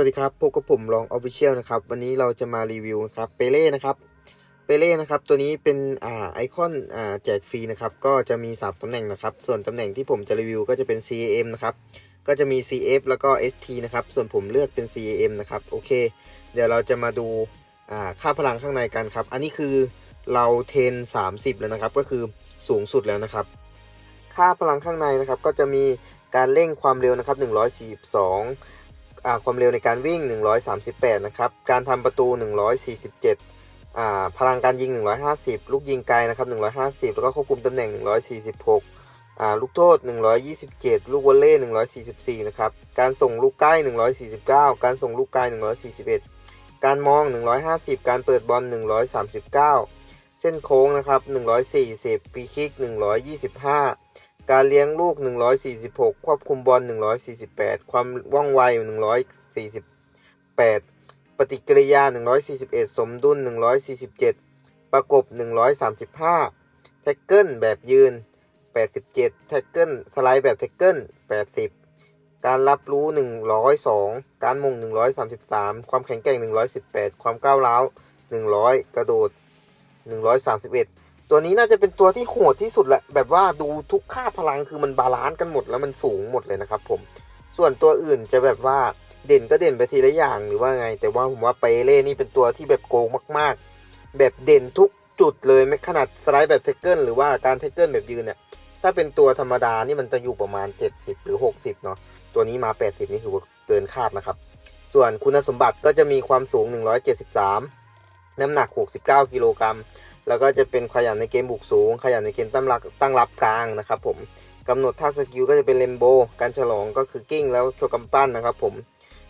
วัสดีครับพบกับผมลองออฟฟิเชียลนะครับ วันนี้เราจะมารีวิวนะครับเปเล่นะครับเปเล่นะครับ ตัวนี้เป็นอ่าไอคอนอ่าแจกฟรีนะครับ ก็จะมี3ตำแหน่งนะครับ ส่วนตำแหน่งที่ผมจะรีวิวก็จะเป็น CAM นะครับ ก็จะมี CF แล้วก็ ST นะครับ ส่วนผมเลือกเป็น CAM นะครับ โอเค เดี๋ยวเราจะมาดูอ่าค่าพลังข้างในกันครับ อันนี้คือเราเทน30 แล้วนะครับ ก็คือสูงสุดแล้วนะครับ ค่าพลังข้างในนะครับ ก็จะมีการเร่งความเร็วนะครับ142อ่า ความเร็วในการวิ่ง 138 นะครับ การทำประตู 147อ่าพลังการยิง 150 ลูกยิงไกลนะครับ 150 แล้วก็ควบคุมตำแหน่ง 146อ่าลูกโทษ 127 ลูกวอลเล่ 144 นะครับ การส่งลูกใกล้ 149 การส่งลูกไกล 141 การมอง 150 การเปิดบอล 139 เส้นโค้งนะครับ 140ฟรีคิก 125 การเลี้ยงลูก 146 ควบคุมบอล 148 ความว่องไว 148 ปฏิกิริยา 141 สมดุล 147 ประกบ 135 แท็กเกิลแบบยืน 87 แท็กเกิลสไลด์แบบแท็กเกิล80 การรับรู้ 102 การมุ่ง 133 ความแข็งแกร่ง 118 ความก้าวร้าว 100 กระโดด 131 ตัวนี้น่าจะเป็นตัวที่โหดที่สุดแหละ แบบว่าดูทุกค่าพลังคือมันบาลานซ์กันหมดแล้วมันสูงหมดเลยนะครับผม ส่วนตัวอื่นจะแบบว่าเด่นก็เด่นไปทีละอย่างหรือว่าไง แต่ว่าผมว่าเปเล่นี่เป็นตัวที่แบบโกงมาก ๆ แบบเด่นทุกจุดเลยไม่ขนาดสไลด์แบบเทคเกิลหรือว่าการเทคเกิลแบบยืนเนี่ย ถ้าเป็นตัวธรรมดานี่มันจะอยู่ประมาณ 70 หรือ 60 เนาะ ตัวนี้มา 80 นี่ถือว่าเกินคาดนะครับ ส่วนคุณสมบัติก็จะมีความสูง 173 น้ำหนัก 69 กิโลกรัม แล้วก็จะเป็นขยันในเกมบุกสูง ขยันในเกมตั้งรับตั้งรับกลางนะครับผมกำหนดท่าสกิลก็จะเป็นเลมโบการฉลองก็คือกิ้งแล้วโชว์กำปั้นนะครับผม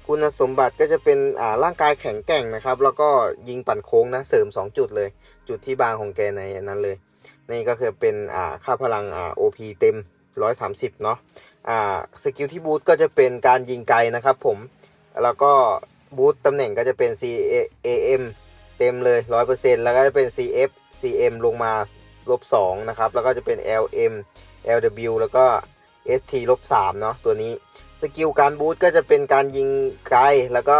คุณสมบัติก็จะเป็นอ่าร่างกายแข็งแกร่งนะครับ แล้วก็ยิงปั่นโค้งนะเสริม 2 จุดเลย จุดที่บางของแกในนั้นเลย นี่ก็คือเป็นอ่าค่าพลังอ่า OP เต็ม 130 เนาะอ่าสกิลที่บูทก็จะเป็นการยิงไกลนะครับผมแล้วก็บูทตำแหน่งก็จะเป็น CAM เต็มเลย 100%แล้วก็จะเป็น CF CM ลงมาลบ2นะครับ แล้วก็จะเป็น LM LW แล้วก็ ST ลบ3เนาะตัวนี้ สกิลการบูทก็จะเป็นการยิงไกล แล้วก็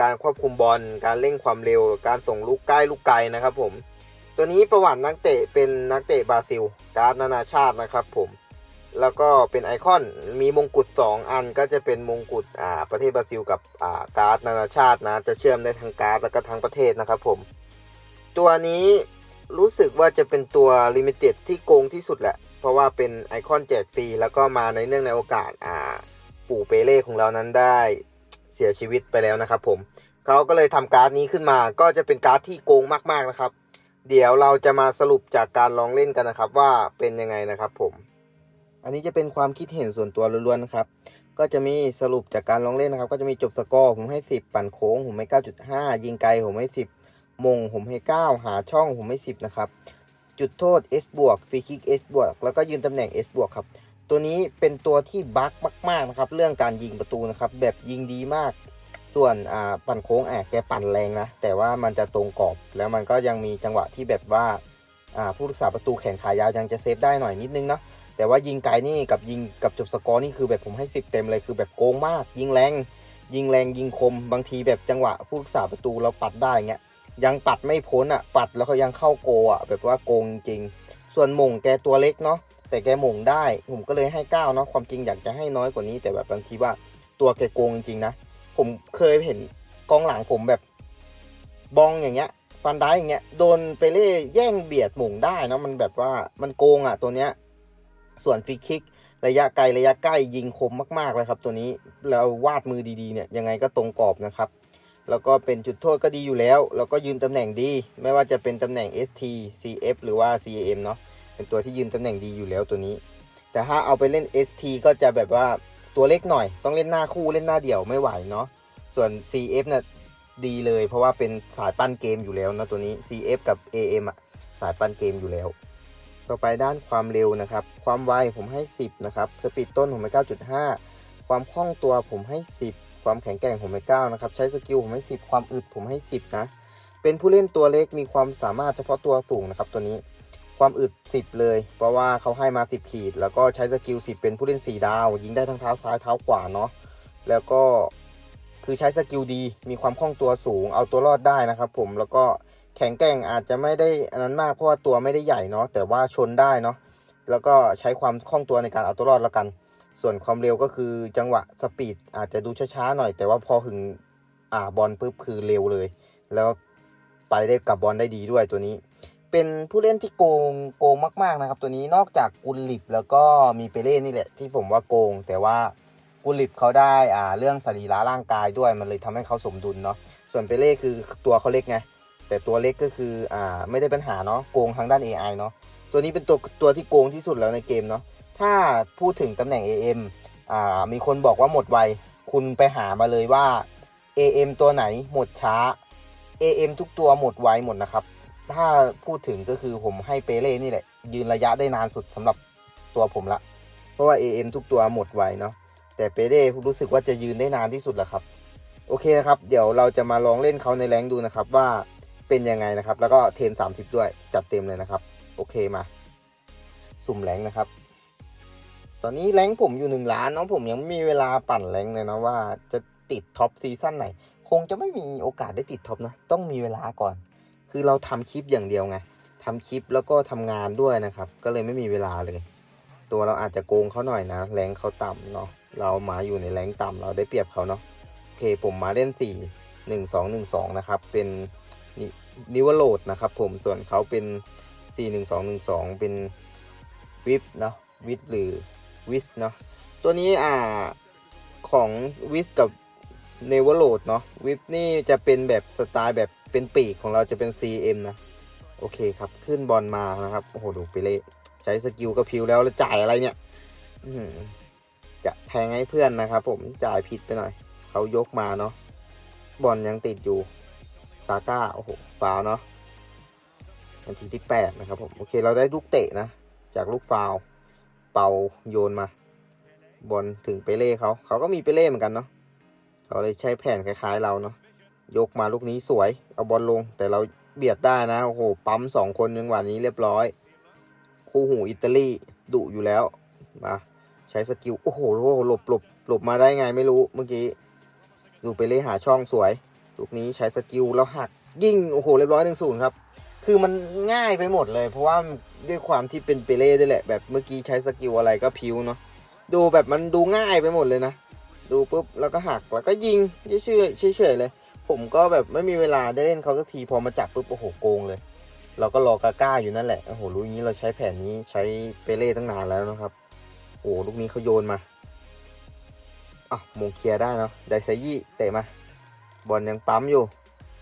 การควบคุมบอล การเร่งความเร็ว การส่งลูกใกล้ลูกไกลนะครับผม ตัวนี้ประวัตินักเตะเป็นนักเตะบราซิล การ์ดนานาชาตินะครับผม แล้วก็เป็นไอคอน มีมงกุฎ2 อันก็จะเป็นมงกุฎอ่าประเทศบราซิลกับอ่าการ์ดนานาชาตินะ จะเชื่อมได้ทั้งการ์ดแล้วก็ทั้งประเทศนะครับผม ตัวนี้ รู้สึกว่าจะเป็นตัวลิมิเต็ดที่โกงที่สุดแหละ เพราะว่าเป็นไอคอนแจกฟรี แล้วก็มาในเนื่องในโอกาสอ่าปู่เปเล่ของเรานั้นได้เสียชีวิตไปแล้วนะครับผมเขาก็เลยทำการ์ดนี้ขึ้นมา ก็จะเป็นการ์ดที่โกงมากๆนะครับ เดี๋ยวเราจะมาสรุปจากการลองเล่นกันนะครับ ว่าเป็นยังไงนะครับผม อันนี้จะเป็นความคิดเห็นส่วนตัวล้วนๆนะครับ ก็จะมีสรุปจากการลองเล่นนะครับ ก็จะมีจบสกอร์ผมให้ 10 ปั่นโค้งผมให้9.5 ยิงไกลผมให้ 10 มงผมให้ 9 หาช่องผมให้ 10 นะครับ จุดโทษ S บวกฟรีคิก S บวกแล้วก็ยืนตำแหน่ง S บวกครับ ตัวนี้เป็นตัวที่บั๊กมากๆนะครับ เรื่องการยิงประตูนะครับ แบบยิงดีมาก ส่วนอ่าปั่นโค้งแอบแกปั่นแรงนะ แต่ว่ามันจะตรงกรอบ แล้วมันก็ยังมีจังหวะที่แบบว่าอ่าผู้รักษาประตูแข่งขายาวยังจะเซฟได้หน่อยนิดนึงเนาะแต่ว่ายิงไกลนี่กับยิงกับจบสกอร์นี่คือแบบผมให้ 10 เต็มเลยคือแบบโกงมาก ยิงแรง ยิงแรงยิงคมบางทีแบบจังหวะผู้รักษาประตูเราปัดได้เงี้ย ยังปัดไม่พ้นอะ ปัดแล้วเขายังเข้าโกอะ แบบว่าโกงจริง ส่วนหม่งแกตัวเล็กเนาะแต่แกหม่งได้ผมก็เลยให้เก้าเนาะความจริงอยากจะให้น้อยกว่านี้ แต่แบบบางทีว่าตัวแกโกงจริงนะ ผมเคยเห็นกองหลังผมแบบบองอย่างเงี้ยฟันได้อย่างเงี้ยโดนไปเล่แย่งเบียดหม่งได้นะมันแบบว่ามันโกงอะตัวเนี้ยส่วนฟรีคิกระยะไกลระยะใกล้ยิงคมมาก ๆ เลยครับ ตัวนี้แล้ววาดมือดีๆเนี่ยยังไงก็ตรงกรอบนะครับ แล้วก็เป็นจุดโทษก็ดีอยู่แล้ว แล้วก็ยืนตำแหน่งดี ไม่ว่าจะเป็นตำแหน่ง ST CF หรือว่า CAM เนาะเป็นตัวที่ยืนตำแหน่งดีอยู่แล้วตัวนี้ แต่ถ้าเอาไปเล่น ST ก็จะแบบว่าตัวเล็กหน่อย ต้องเล่นหน้าคู่เล่นหน้าเดี่ยวไม่ไหวเนาะส่วน CF น่ะดีเลย เพราะว่าเป็นสายปั้นเกมอยู่แล้วนะตัวนี้ CF กับ AM อะสายปั้นเกมอยู่แล้ว ต่อไปด้านความเร็วนะครับ ความไวผมให้ 10 นะครับ สปีดต้นผมให้ 9.5 ความคล่องตัวผมให้ 10 ความแข็งแกร่งผมให้9นะครับ ใช้สกิลผมให้ 10 ความอึดผมให้ 10 นะ เป็นผู้เล่นตัวเล็กมีความสามารถเฉพาะตัวสูงนะครับ ตัวนี้ ความอึด 10 เลย เพราะว่าเขาให้มา 10 ขีด แล้วก็ใช้สกิล 10 เป็นผู้เล่น 4 ดาว ยิงได้ทั้งเท้าซ้ายเท้าขวาเนาะ แล้วก็คือใช้สกิลดี มีความคล่องตัวสูง เอาตัวรอดได้นะครับผม แล้วก็แข็งแกร่งอาจจะไม่ได้อันนั้นมากเพราะว่าตัวไม่ได้ใหญ่เนาะ แต่ว่าชนได้เนาะ แล้วก็ใช้ความคล่องตัวในการเอาตัวรอดแล้วกัน ส่วนความเร็วก็คือจังหวะสปีดอาจจะดูช้าๆหน่อย แต่ว่าพอถึงอ่าบอลปุ๊บคือเร็วเลย แล้วไปได้กับบอลได้ดีด้วยตัวนี้ เป็นผู้เล่นที่โกงโกงมากๆนะครับ ตัวนี้นอกจากกุลลิบแล้วก็มีเปเล่นี่แหละที่ผมว่าโกง แต่ว่ากุลลิบเขาได้อ่าเรื่องสรีระร่างกายด้วยมันเลยทำให้เขาสมดุลเนาะส่วนเปเล่คือตัวเขาเล็กไงแต่ตัวเล็กก็คืออ่าไม่ได้ปัญหาเนาะโกงทางด้าน AI เนาะตัวนี้เป็นตัวตัวที่โกงที่สุดแล้วในเกมเนาะ ถ้าพูดถึงตำแหน่ง AM อ่ามีคนบอกว่าหมดไว คุณไปหามาเลยว่า AM ตัวไหนหมดช้า AM ทุกตัวหมดไวหมดนะครับ ถ้าพูดถึงก็คือผมให้เปเล่นี่แหละ ยืนระยะได้นานสุดสำหรับตัวผมละ เพราะว่า AM ทุกตัวหมดไวเนาะแต่เปเล่รู้สึกว่าจะยืนได้นานที่สุดแหละครับ โอเคนะครับ เดี๋ยวเราจะมาลองเล่นเขาในแรงดูนะครับว่าเป็นยังไงนะครับ แล้วก็เทน 30 ด้วยจัดเต็มเลยนะครับ โอเคมา สุ่มแรงนะครับ ตอนนี้แรงผมอยู่หนึ่งล้านเนาะผมยังมีเวลาปั่นแรงเลยนะว่าจะติดท็อปซีซั่นไหน คงจะไม่มีโอกาสได้ติดท็อปนะ ต้องมีเวลาก่อน คือเราทำคลิปอย่างเดียวไงทำคลิปแล้วก็ทำงานด้วยนะครับ ก็เลยไม่มีเวลาเลย ตัวเราอาจจะโกงเขาหน่อยนะแรงเขาต่ำเนาะเรามาอยู่ในแรงต่ำเราได้เปรียบเขาเนาะโอเคผมมาเล่นสี่หนึ่งสองหนึ่งสองนะครับ เป็นนิวโรดนะครับผมส่วนเขาเป็นสี่หนึ่งสองหนึ่งสองเป็นวิปเนาะวิปหรือ วิสเนาะตัวนี้อ่าของวิสกับเนเวอร์โหลดเนาะวิปนี่จะเป็นแบบสไตล์แบบเป็นปีกของเราจะเป็น CM นะ โอเคครับ ขึ้นบอลมานะครับ โอ้โห ดูไปเลยใช้สกิลกระพิวแล้วแล้วจ่ายอะไรเนี่ยจะแทงให้เพื่อนนะครับผมจ่ายผิดไปหน่อย เขายกมาเนาะบอลยังติดอยู่ซาก้าโอ้โหฟาวเนาะนาทีที่แปดนะครับผม โอเค เราได้ลูกเตะนะ จากลูกฟาว เป่าโยนมา บอลถึงเปเล่เขาเขาก็มีเปเล่เหมือนกันเนาะเขาเลยใช้แผนคล้ายๆเราเนาะยกมาลูกนี้สวย เอาบอลลง แต่เราเบียดได้นะโอ้โหปั๊มสองคนยังหวานนี้เรียบร้อย คู่หูอิตาลีดุอยู่แล้วมาใช้สกิลโอ้โหโหลบหลบหลบมาได้ไงไม่รู้เมื่อกี้ดูไปเลยหาช่องสวย ลูกนี้ใช้สกิลแล้วหักยิงโอ้โหเรียบร้อยหนึ่งศูนย์ครับ คือมันง่ายไปหมดเลย เพราะว่าด้วยความที่เป็นเปเล่ด้วยแหละ แบบเมื่อกี้ใช้สกิลอะไรก็พิวเนาะดูแบบมันดูง่ายไปหมดเลยนะ ดูปุ๊บแล้วก็หักแล้วก็ยิงเฉยเฉยเลย ผมก็แบบไม่มีเวลาได้เล่นเขาสักทีพอมาจับปุ๊บโอ้โหโกงเลย เราก็รอกาก้าอยู่นั่นแหละโอ้โหรู้อย่างนี้เราใช้แผนนี้ใช้เปเล่ตั้งนานแล้วนะครับโอ้โหลูกนี้เขาโยนมาอะมงเคลียร์ได้เนาะไดไซยี่เตะมาบอลยังปั๊มอยู่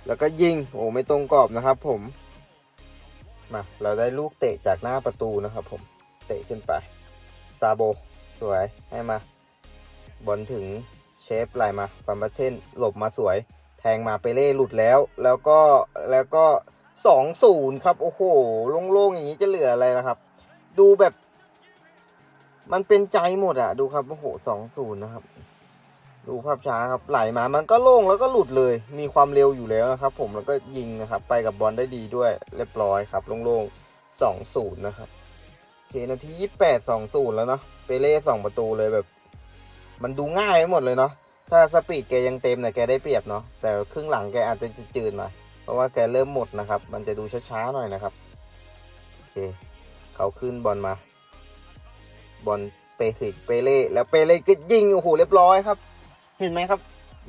แล้วก็ยิงโอ้ไม่ตรงกรอบนะครับผม มาเราได้ลูกเตะจากหน้าประตูนะครับผมเตะขึ้นไปซาโบสวยให้มาบอลถึงเชฟไหลมาฟัมบัตเทนหลบมาสวย แทงมาไปเล่หลุดแล้ว แล้วก็แล้วก็สองศูนย์ครับ โอ้โหโล่งๆอย่างนี้จะเหลืออะไรล่ะครับ ดูแบบ มันเป็นใจหมดอะดูครับ โอ้โหสองศูนย์นะครับ ดูภาพช้าครับไหลมามันก็โล่งแล้วก็หลุดเลย มีความเร็วอยู่แล้วนะครับ ผมแล้วก็ยิงนะครับ ไปกับบอลได้ดีด้วยเรียบร้อยครับโล่งๆสองศูนย์นะครับโอเคนาทียี่แปดสองศูนย์แล้วเนาะเปเล่สองประตูเลยแบบ มันดูง่ายไปหมดเลยเนาะถ้าสปีดแกยังเต็มเนี่ยแกได้เปรียบเนาะแต่ครึ่งหลังแกอาจจะจืดๆหน่อยเพราะว่าแกเริ่มหมดนะครับ มันจะดูช้าๆหน่อยนะครับโอเคเขาขึ้นบอลมา บอลเปหิกเปเล่แล้วเปเล่ก็ยิงโอ้โหเรียบร้อยครับ เห็นไหมครับ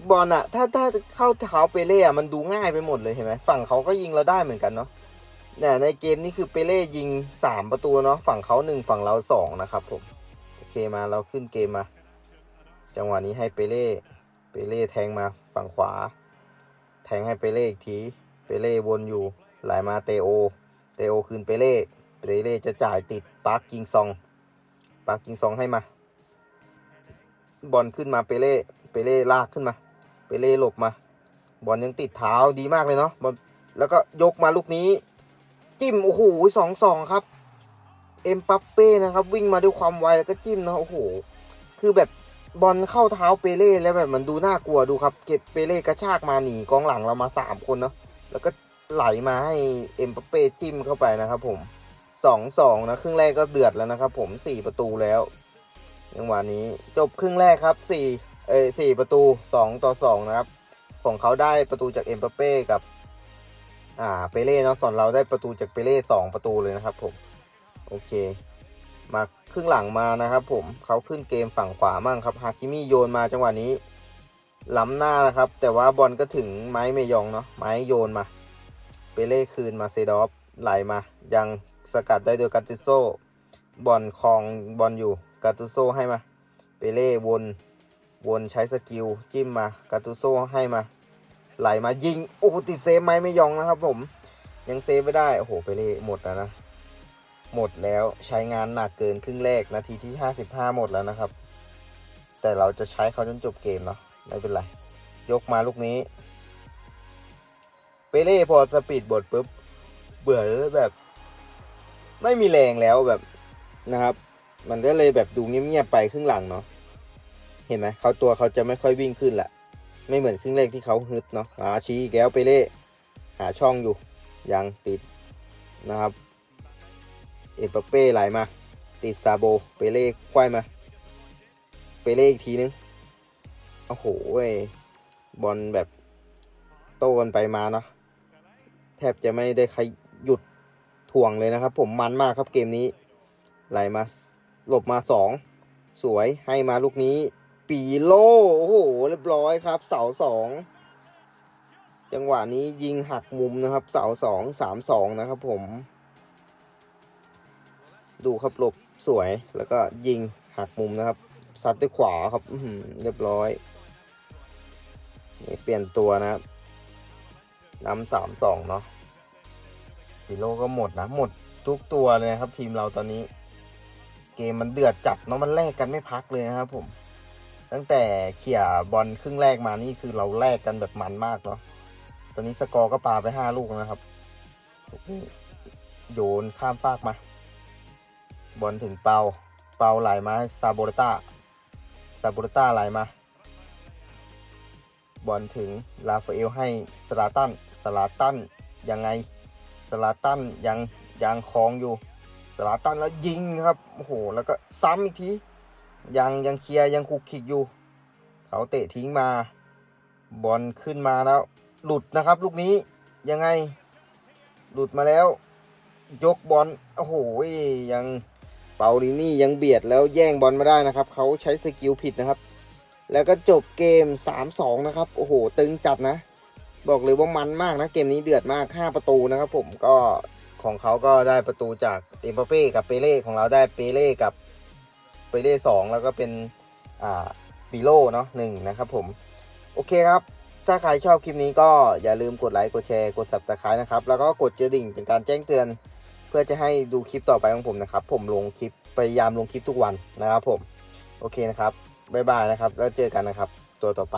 บอลอะถ้าถ้าเข้าเท้าเปเล่อะมันดูง่ายไปหมดเลยเห็นไหมฝั่งเขาก็ยิงเราได้เหมือนกันเนาะเนี่ยในเกมนี้คือเปเล่ยิงสามประตูเนาะฝั่งเขาหนึ่งฝั่งเราสองนะครับผมโอเคมาเราขึ้นเกมมา จังหวะนี้ให้เปเล่เปเล่แทงมาฝั่งขวา แทงให้เปเล่อีกทีเปเล่วนอยู่ไหลมาเตโอ เตโอคืนเปเล่เปเล่จะจ่ายติดปาร์กิงซองปาร์กิงซองให้มา บอลขึ้นมาเปเล่ เปเล่ลากขึ้นมา เปเล่หลบมา บอลยังติดเท้าดีมากเลยเนาะบอลแล้วก็ยกมาลูกนี้ จิ้มโอ้โหสองสองครับ เอ็มปัปเป้นะครับ วิ่งมาด้วยความไวแล้วก็จิ้มนะโอ้โห คือแบบบอลเข้าเท้าเปเล่แล้วแบบมันดูน่ากลัวดูครับ เก็บเปเล่กระชากมาหนีกองหลังเรามาสามคนเนาะแล้วก็ไหลมาให้เอ็มบัปเป้จิ้มเข้าไปนะครับผมสองสองนะครึ่งแรกก็เดือดแล้วนะครับผมสี่ประตูแล้วยังหวะนี้จบครึ่งแรกครับสี่ เอ้สี่ประตูสองต่อสองนะครับ ของเขาได้ประตูจากเอ็มบัปเป้กับ อ่าเปเล่เนาะส่วนเราได้ประตูจากเปเล่สองประตูเลยนะครับ ผม โอเค มาครึ่งหลังมานะครับ ผมเขาขึ้นเกมฝั่งขวามั่งครับฮาคิมิโยนมาจังหวะนี้ล้ำหน้านะครับ แต่ว่าบอลก็ถึงไม้เมยองเนาะไม้โยนมา เปเล่คืนมาเซดอฟไหลมา ยังสกัดได้โดยกาติโซบอลคลองบอลอยู่กาตุโซให้มา เปเล่วน วนใช้สกิลจิ้มมากาตุโซให้มา ไหลมายิง โอ้ติดเซฟไหมไม่ยองนะครับผม ยังเซฟไม่ได้ โอ้โหเปเล่หมดแล้วนะ หมดแล้วใช้งานหนักเกินครึ่งแรกนาทีที่ 55 หมดแล้วนะครับ แต่เราจะใช้เขาจนจบเกมเนาะไม่เป็นไร ยกมาลูกนี้ เปเล่พอสปีดบทปุ๊บ เบื่อแบบ ไม่มีแรงแล้วแบบนะครับ มันก็เลยแบบดูเงียบๆไปครึ่งหลังเนาะ เห็นไหมเขาตัวเขาจะไม่ค่อยวิ่งขึ้นแหละไม่เหมือนครึ่งแรกที่เขาฮึดเนาะอาชี้อีกแล้วเปเล่หาช่องอยู่ยังติดนะครับ เอปเป้ไหลมา ติดซาโบเปเล่ควายมา เปเล่อีกทีนึงโอ้โหบอลแบบโต้กันไปมาเนาะแทบจะไม่ได้ใครหยุดถ่วงเลยนะครับ ผมมันมากครับเกมนี้ ไหลมาหลบมาสองสวยให้มาลูกนี้ ปีโลโอ้โหเรียบร้อยครับ เสาสองจังหวะนี้ยิงหักมุมนะครับ เสาสองสามสองนะครับผม ดูครับหลบสวยแล้วก็ยิงหักมุมนะครับซัดด้วยขวาครับอืเรียบร้อยนี่เปลี่ยนตัวนะครับนำสามสองเนาะปีโลก็หมดนะ หมดทุกตัวเลยครับ ทีมเราตอนนี้ เกมมันเดือดจัดเนาะมันแลกกันไม่พักเลยนะครับผม ตั้งแต่เขี่ยบอลครึ่งแรกมานี่คือเราแลกกันแบบมันมากเนาะตอนนี้สกอร์ก็ปาไปห้าลูกนะครับโยนข้ามฟากมา บอลถึงเปา เปาไหลมาซาโบรต้าซาโบรต้าไหลมา บอลถึงลาฟาเอลให้สลาตันสลาตันยังไงสลาตันยังยังคลองอยู่สลาตันแล้วยิงครับโอ้โหแล้วก็ซ้ำอีกที ยังยังเคลียร์ยังคุกคิกอยู่ เขาเตะทิ้งมา บอลขึ้นมาแล้ว หลุดนะครับ ลูกนี้ยังไง หลุดมาแล้ว ยกบอลโอ้โหยังเปาลินี่ยังเบียดแล้วแย่งบอลมาได้นะครับ เขาใช้สกิลผิดนะครับ แล้วก็จบเกม 3-2 นะครับ โอ้โห ตึงจัดนะ บอกเลยว่ามันมากนะ เกมนี้เดือดมาก 5 ประตูนะครับผมก็ของเขาก็ได้ประตูจากเอ็มบัปเป้กับเปเล่ของเราได้เปเล่กับ เปเล่สองแล้วก็เป็นอ่าฟิโลเนาะหนึ่งนะครับผม โอเคครับ ถ้าใครชอบคลิปนี้ก็อย่าลืมกดไลค์กดแชร์กด subscribe นะครับ แล้วก็กดกระดิ่งเป็นการแจ้งเตือน เพื่อจะให้ดูคลิปต่อไปของผมนะครับ ผมลงคลิปพยายามลงคลิปทุกวันนะครับผม โอเคนะครับบ๊ายบายนะครับ แล้วเจอกันนะครับ ตัวต่อไป